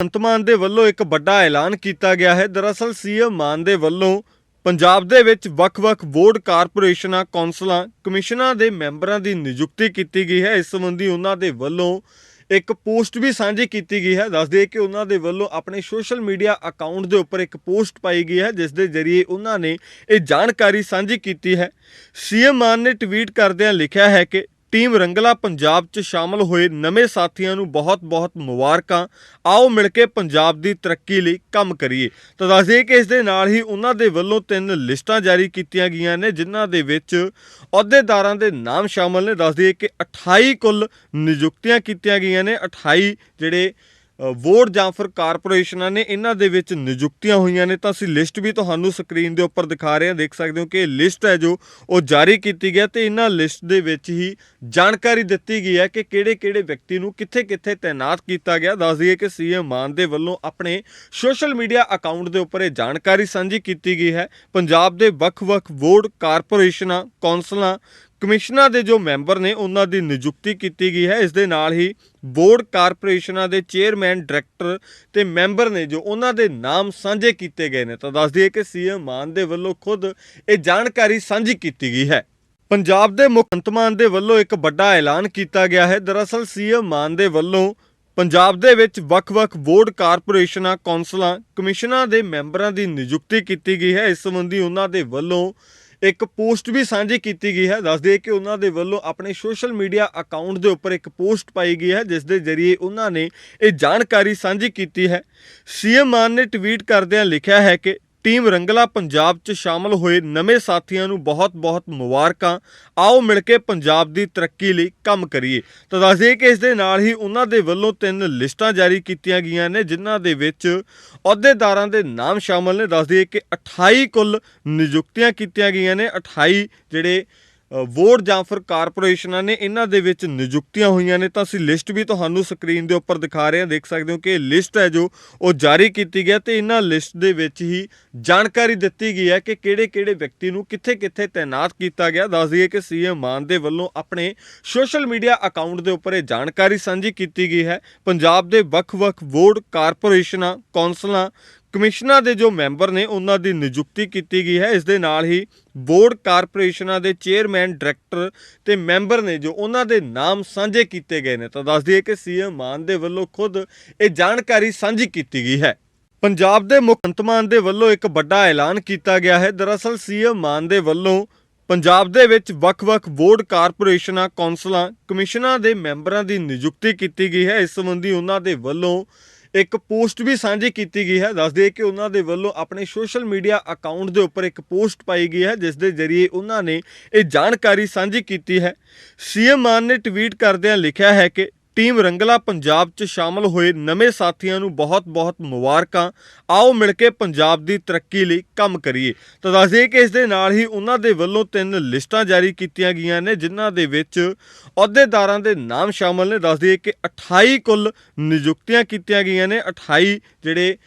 ਭਗਵੰਤ ਮਾਨ ਦੇ ਵੱਲੋਂ ਇੱਕ ਵੱਡਾ ਐਲਾਨ ਕੀਤਾ ਗਿਆ ਹੈ। ਦਰਅਸਲ ਸੀਐਮ ਮਾਨ ਦੇ ਵੱਲੋਂ ਪੰਜਾਬ ਦੇ ਵਿੱਚ ਵੱਖ-ਵੱਖ ਬੋਰਡ ਕਾਰਪੋਰੇਸ਼ਨਾਂ, ਕੌਂਸਲਾਂ, ਕਮਿਸ਼ਨਾਂ ਦੇ ਮੈਂਬਰਾਂ ਦੀ ਨਿਯੁਕਤੀ ਕੀਤੀ ਗਈ ਹੈ। ਇਸ ਸੰਬੰਧੀ ਉਹਨਾਂ ਦੇ ਵੱਲੋਂ ਇੱਕ ਪੋਸਟ ਵੀ ਸਾਂਝੀ ਕੀਤੀ ਗਈ ਹੈ। ਦੱਸ ਦਈਏ ਕਿ ਉਹਨਾਂ ਦੇ ਵੱਲੋਂ ਆਪਣੇ ਸੋਸ਼ਲ ਮੀਡੀਆ ਅਕਾਊਂਟ ਦੇ ਉੱਪਰ ਇੱਕ ਪੋਸਟ ਪਾਈ ਗਈ ਹੈ, ਜਿਸ ਦੇ ਜ਼ਰੀਏ ਉਹਨਾਂ ਨੇ ਇਹ ਜਾਣਕਾਰੀ ਸਾਂਝੀ ਕੀਤੀ ਹੈ। ਸੀਐਮ ਮਾਨ ਨੇ ਟਵੀਟ ਕਰਦਿਆਂ ਲਿਖਿਆ ਹੈ ਕਿ ਟੀਮ ਰੰਗਲਾ ਪੰਜਾਬ 'ਚ ਸ਼ਾਮਲ ਹੋਏ ਨਵੇਂ ਸਾਥੀਆਂ ਨੂੰ ਬਹੁਤ-ਬਹੁਤ ਮੁਬਾਰਕਾਂ। ਆਓ ਮਿਲ ਕੇ ਪੰਜਾਬ ਦੀ ਤਰੱਕੀ ਲਈ ਕੰਮ ਕਰੀਏ। ਤਾਂ ਦੱਸ ਕਿ ਇਸ ਦੇ ਨਾਲ ਹੀ ਉਹਨਾਂ ਦੇ ਵੱਲੋਂ ਤਿੰਨ ਲਿਸਟਾਂ ਜਾਰੀ ਕੀਤੀਆਂ ਗਈਆਂ ਨੇ, ਜਿਨ੍ਹਾਂ ਦੇ ਵਿੱਚ ਅਹੁਦੇਦਾਰਾਂ ਦੇ ਨਾਮ ਸ਼ਾਮਲ ਨੇ। ਦੱਸ ਕਿ 28 ਕੁੱਲ ਨਿਯੁਕਤੀਆਂ ਕੀਤੀਆਂ ਗਈਆਂ ਨੇ। 28 ਜਿਹੜੇ ਬੋਰਡ ਜਾਂ ਫਿਰ ਕਾਰਪੋਰੇਸ਼ਨਾਂ ਨੇ ਇਹਨਾਂ ਦੇ ਵਿੱਚ ਨਿਯੁਕਤੀਆਂ ਹੋਈਆਂ ਨੇ, ਤਾਂ ਅਸੀਂ ਲਿਸਟ ਵੀ ਤੁਹਾਨੂੰ ਸਕਰੀਨ ਦੇ ਉੱਪਰ ਦਿਖਾ ਰਹੇ ਹਾਂ, ਦੇਖ ਸਕਦੇ ਹੋ ਕਿ ਇਹ ਲਿਸਟ ਹੈ ਜੋ ਉਹ ਜਾਰੀ ਕੀਤੀ ਗਿਆ ਤੇ ਇਹਨਾਂ ਲਿਸਟ ਦੇ ਵਿੱਚ ਹੀ ਜਾਣਕਾਰੀ ਦਿੱਤੀ ਗਈ ਹੈ ਕਿ ਕਿਹੜੇ-ਕਿਹੜੇ ਵਿਅਕਤੀ ਨੂੰ ਕਿੱਥੇ-ਕਿੱਥੇ ਤਾਇਨਾਤ ਕੀਤਾ ਗਿਆ। ਦੱਸ ਦਈਏ ਕਿ ਸੀਐਮ ਮਾਨ ਦੇ ਵੱਲੋਂ ਆਪਣੇ ਸੋਸ਼ਲ ਮੀਡੀਆ ਅਕਾਊਂਟ ਦੇ ਉੱਪਰ ਇਹ ਜਾਣਕਾਰੀ ਸਾਂਝੀ ਕੀਤੀ ਗਈ ਹੈ। ਪੰਜਾਬ ਦੇ ਵੱਖ-ਵੱਖ ਬੋਰਡ ਕਾਰਪੋਰੇਸ਼ਨਾਂ, ਕੌਂਸਲਾਂ ਕਮਿਸ਼ਨਾਂ ਦੇ ਜੋ ਮੈਂਬਰ ਨੇ ਉਹਨਾਂ ਦੀ ਨਿਯੁਕਤੀ ਕੀਤੀ ਗਈ ਹੈ। ਇਸ ਦੇ ਨਾਲ ਹੀ ਬੋਰਡ ਕਾਰਪੋਰੇਸ਼ਨਾਂ ਦੇ ਚੇਅਰਮੈਨ, ਡਾਇਰੈਕਟਰ ਤੇ ਮੈਂਬਰ ਨੇ ਜੋ ਉਹਨਾਂ ਦੇ ਨਾਮ ਸਾਂਝੇ ਕੀਤੇ ਗਏ ਨੇ, ਤਾਂ ਦੱਸ ਦਈਏ ਕਿ ਸੀਐਮ ਮਾਨ ਦੇ ਵੱਲੋਂ ਖੁਦ ਇਹ ਜਾਣਕਾਰੀ ਸਾਂਝੀ ਕੀਤੀ ਗਈ ਹੈ। ਪੰਜਾਬ ਦੇ ਮੁੱਖ ਮੰਤਰੀ ਮਾਨ ਦੇ ਵੱਲੋਂ ਇੱਕ ਵੱਡਾ ਐਲਾਨ ਕੀਤਾ ਗਿਆ ਹੈ। ਦਰਅਸਲ ਸੀਐਮ ਮਾਨ ਦੇ ਵੱਲੋਂ ਪੰਜਾਬ ਦੇ ਵਿੱਚ ਵੱਖ-ਵੱਖ ਬੋਰਡ ਕਾਰਪੋਰੇਸ਼ਨਾਂ, ਕੌਂਸਲਾਂ, ਕਮਿਸ਼ਨਾਂ ਦੇ ਮੈਂਬਰਾਂ ਦੀ ਨਿਯੁਕਤੀ ਕੀਤੀ ਗਈ ਹੈ। ਇਸ ਸੰਬੰਧੀ ਉਹਨਾਂ ਦੇ ਵੱਲੋਂ ਇੱਕ ਪੋਸਟ ਵੀ ਸਾਂਝੀ ਕੀਤੀ ਗਈ ਹੈ। ਦੱਸ ਦਈਏ ਕਿ ਉਹਨਾਂ ਦੇ ਵੱਲੋਂ ਆਪਣੇ ਸੋਸ਼ਲ ਮੀਡੀਆ ਅਕਾਊਂਟ ਦੇ ਉੱਪਰ ਇੱਕ ਪੋਸਟ ਪਾਈ ਗਈ ਹੈ, ਜਿਸ ਦੇ ਜ਼ਰੀਏ ਉਹਨਾਂ ਨੇ ਇਹ ਜਾਣਕਾਰੀ ਸਾਂਝੀ ਕੀਤੀ ਹੈ। ਸੀਐਮ ਮਾਨ ਨੇ ਟਵੀਟ ਕਰਦਿਆਂ ਲਿਖਿਆ ਹੈ ਕਿ ਟੀਮ ਰੰਗਲਾ ਪੰਜਾਬ 'ਚ ਸ਼ਾਮਲ ਹੋਏ ਨਵੇਂ ਸਾਥੀਆਂ ਨੂੰ ਬਹੁਤ-ਬਹੁਤ ਮੁਬਾਰਕਾਂ। ਆਓ ਮਿਲ ਕੇ ਪੰਜਾਬ ਦੀ ਤਰੱਕੀ ਲਈ ਕੰਮ ਕਰੀਏ। ਤਾਂ ਦੱਸ ਕਿ ਇਸ ਦੇ ਨਾਲ ਹੀ ਉਹਨਾਂ ਦੇ ਵੱਲੋਂ ਤਿੰਨ ਲਿਸਟਾਂ ਜਾਰੀ ਕੀਤੀਆਂ ਗਈਆਂ ਨੇ, ਜਿਨ੍ਹਾਂ ਦੇ ਵਿੱਚ ਅਹੁਦੇਦਾਰਾਂ ਦੇ ਨਾਮ ਸ਼ਾਮਲ ਨੇ। ਦੱਸ ਕਿ 28 ਕੁੱਲ ਨਿਯੁਕਤੀਆਂ ਕੀਤੀਆਂ ਗਈਆਂ ਨੇ। 28 ਜਿਹੜੇ ਅ, ਵੋਰਡ ਜਾਂ ਫਿਰ ਕਾਰਪੋਰੇਸ਼ਨਾਂ ਨੇ ਇਹਨਾਂ ਦੇ ਵਿੱਚ ਨਿਯੁਕਤੀਆਂ ਹੋਈਆਂ ਨੇ ਤਾਂ ਅਸੀਂ ਲਿਸਟ ਵੀ ਤੁਹਾਨੂੰ ਸਕਰੀਨ ਦੇ ਉੱਪਰ ਦਿਖਾ ਰਹੇ ਹਾਂ ਦੇਖ ਸਕਦੇ ਹੋ ਕਿ ਇਹ ਲਿਸਟ ਹੈ ਜੋ ਉਹ ਜਾਰੀ ਕੀਤੀ ਗਈ ਤੇ ਇਹਨਾਂ ਲਿਸਟ ਦੇ ਵਿੱਚ ਹੀ ਜਾਣਕਾਰੀ ਦਿੱਤੀ ਗਈ ਹੈ ਕਿ ਕਿਹੜੇ-ਕਿਹੜੇ ਵਿਅਕਤੀ ਨੂੰ ਕਿੱਥੇ-ਕਿੱਥੇ ਤਾਇਨਾਤ ਕੀਤਾ ਗਿਆ। ਦੱਸ ਦਈਏ ਕਿ ਸੀਐਮ ਮਾਨ ਦੇ ਵੱਲੋਂ ਆਪਣੇ ਸੋਸ਼ਲ ਮੀਡੀਆ ਅਕਾਊਂਟ ਦੇ ਉੱਪਰ ਇਹ ਜਾਣਕਾਰੀ ਸਾਂਝੀ ਕੀਤੀ ਗਈ ਹੈ। ਪੰਜਾਬ ਦੇ ਵੱਖ-ਵੱਖ ਬੋਰਡ ਕਾਰਪੋਰੇਸ਼ਨਾਂ ਕੌਂਸਲਾਂ ਕਮਿਸ਼ਨਾਂ ਦੇ ਜੋ ਮੈਂਬਰ ਨੇ ਉਹਨਾਂ ਦੀ ਨਿਯੁਕਤੀ ਕੀਤੀ ਗਈ ਹੈ, ਇਸ ਦੇ ਨਾਲ ਹੀ ਬੋਰਡ ਕਾਰਪੋਰੇਸ਼ਨਾਂ ਦੇ ਚੇਅਰਮੈਨ, ਡਾਇਰੈਕਟਰ ਤੇ ਮੈਂਬਰ ਨੇ ਜੋ ਉਹਨਾਂ ਦੇ ਨਾਮ ਸਾਂਝੇ ਕੀਤੇ ਗਏ ਨੇ, ਤਾਂ ਦੱਸ ਦਈਏ ਕਿ ਸੀਐਮ ਮਾਨ ਦੇ ਵੱਲੋਂ ਖੁਦ ਇਹ ਜਾਣਕਾਰੀ ਸਾਂਝੀ ਕੀਤੀ ਗਈ ਹੈ। ਪੰਜਾਬ ਦੇ ਮੁੱਖ ਮੰਤਰੀ ਮਾਨ ਦੇ ਵੱਲੋਂ ਇੱਕ ਵੱਡਾ ਐਲਾਨ ਕੀਤਾ ਗਿਆ ਹੈ। ਦਰਅਸਲ, ਸੀਐਮ ਮਾਨ ਦੇ ਵੱਲੋਂ ਪੰਜਾਬ ਦੇ ਵਿੱਚ ਵੱਖ-ਵੱਖ ਬੋਰਡ ਕਾਰਪੋਰੇਸ਼ਨਾਂ, ਕੌਂਸਲਾਂ, ਕਮਿਸ਼ਨਾਂ ਦੇ ਮੈਂਬਰਾਂ ਦੀ ਨਿਯੁਕਤੀ ਕੀਤੀ ਗਈ ਹੈ। ਇਸ ਸੰਬੰਧੀ ਉਹਨਾਂ ਦੇ ਵੱਲੋਂ ਇੱਕ ਪੋਸਟ ਵੀ ਸਾਂਝੀ ਕੀਤੀ ਗਈ ਹੈ। ਦੱਸ ਦਈਏ ਕਿ ਉਹਨਾਂ ਦੇ ਵੱਲੋਂ ਆਪਣੇ ਸੋਸ਼ਲ ਮੀਡੀਆ ਅਕਾਊਂਟ ਦੇ ਉੱਪਰ ਇੱਕ ਪੋਸਟ ਪਾਈ ਗਈ ਹੈ, ਜਿਸ ਦੇ ਜ਼ਰੀਏ ਉਹਨਾਂ ਨੇ ਇਹ ਜਾਣਕਾਰੀ ਸਾਂਝੀ ਕੀਤੀ ਹੈ। ਸੀਐਮ ਮਾਨ ਨੇ ਟਵੀਟ ਕਰਦਿਆਂ ਲਿਖਿਆ ਹੈ ਕਿ ਟੀਮ ਰੰਗਲਾ ਪੰਜਾਬ 'ਚ ਸ਼ਾਮਲ ਹੋਏ ਨਵੇਂ ਸਾਥੀਆਂ ਨੂੰ ਬਹੁਤ-ਬਹੁਤ ਮੁਬਾਰਕਾਂ। ਆਓ ਮਿਲ ਕੇ ਪੰਜਾਬ ਦੀ ਤਰੱਕੀ ਲਈ ਕੰਮ ਕਰੀਏ। ਤਾਂ ਦੱਸ ਕਿ ਇਸ ਦੇ ਨਾਲ ਹੀ ਉਹਨਾਂ ਦੇ ਵੱਲੋਂ ਤਿੰਨ ਲਿਸਟਾਂ ਜਾਰੀ ਕੀਤੀਆਂ ਗਈਆਂ ਨੇ, ਜਿਨ੍ਹਾਂ ਦੇ ਵਿੱਚ ਅਹੁਦੇਦਾਰਾਂ ਦੇ ਨਾਮ ਸ਼ਾਮਲ ਨੇ। ਦੱਸ ਦਈਏ ਕਿ 28 ਕੁੱਲ ਨਿਯੁਕਤੀਆਂ ਕੀਤੀਆਂ ਗਈਆਂ ਨੇ। 28 ਜਿਹੜੇ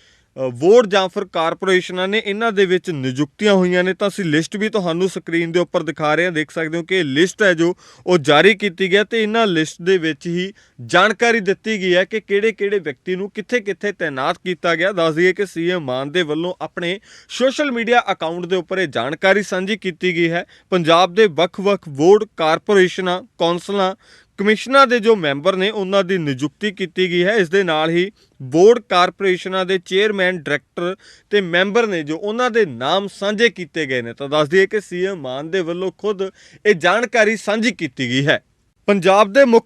ਬੋਰਡ ਜਾਂ ਫਿਰ ਕਾਰਪੋਰੇਸ਼ਨਾਂ ਨੇ ਇਹਨਾਂ ਦੇ ਵਿੱਚ ਨਿਯੁਕਤੀਆਂ ਹੋਈਆਂ ਨੇ, ਤਾਂ ਅਸੀਂ ਲਿਸਟ ਵੀ ਤੁਹਾਨੂੰ ਸਕਰੀਨ ਦੇ ਉੱਪਰ ਦਿਖਾ ਰਹੇ ਹਾਂ, ਦੇਖ ਸਕਦੇ ਹੋ ਕਿ ਇਹ ਲਿਸਟ ਹੈ ਜੋ ਉਹ ਜਾਰੀ ਕੀਤੀ ਗਿਆ ਤੇ ਇਹਨਾਂ ਲਿਸਟ ਦੇ ਵਿੱਚ ਹੀ ਜਾਣਕਾਰੀ ਦਿੱਤੀ ਗਈ ਹੈ ਕਿ ਕਿਹੜੇ-ਕਿਹੜੇ ਵਿਅਕਤੀ ਨੂੰ ਕਿੱਥੇ-ਕਿੱਥੇ ਤਾਇਨਾਤ ਕੀਤਾ ਗਿਆ। ਦੱਸ ਦਈਏ ਕਿ ਸੀਐਮ ਮਾਨ ਦੇ ਵੱਲੋਂ ਆਪਣੇ ਸੋਸ਼ਲ ਮੀਡੀਆ ਅਕਾਊਂਟ ਦੇ ਉੱਪਰ ਇਹ ਜਾਣਕਾਰੀ ਸਾਂਝੀ ਕੀਤੀ ਗਈ ਹੈ। ਪੰਜਾਬ ਦੇ ਵੱਖ-ਵੱਖ ਬੋਰਡ ਕਾਰਪੋਰੇਸ਼ਨਾਂ, ਕੌਂਸਲਾਂ ਕਮਿਸ਼ਨਾਂ ਦੇ ਜੋ ਮੈਂਬਰ ਨੇ ਉਹਨਾਂ ਦੀ ਨਿਯੁਕਤੀ ਕੀਤੀ ਗਈ ਹੈ। ਇਸ ਦੇ ਨਾਲ ਹੀ ਬੋਰਡ ਕਾਰਪੋਰੇਸ਼ਨਾਂ ਦੇ ਚੇਅਰਮੈਨ, ਡਾਇਰੈਕਟਰ ਤੇ ਮੈਂਬਰ ਨੇ ਜੋ ਉਹਨਾਂ ਦੇ ਨਾਮ ਸਾਂਝੇ ਕੀਤੇ ਗਏ ਨੇ ਤਾਂ ਦੱਸ ਦਈਏ ਕਿ ਸੀਐਮ ਮਾਨ ਦੇ ਵੱਲੋਂ ਖੁਦ ਇਹ ਜਾਣਕਾਰੀ ਸਾਂਝੀ ਕੀਤੀ ਗਈ ਹੈ। ਪੰਜਾਬ ਦੇ ਮੁੱਖ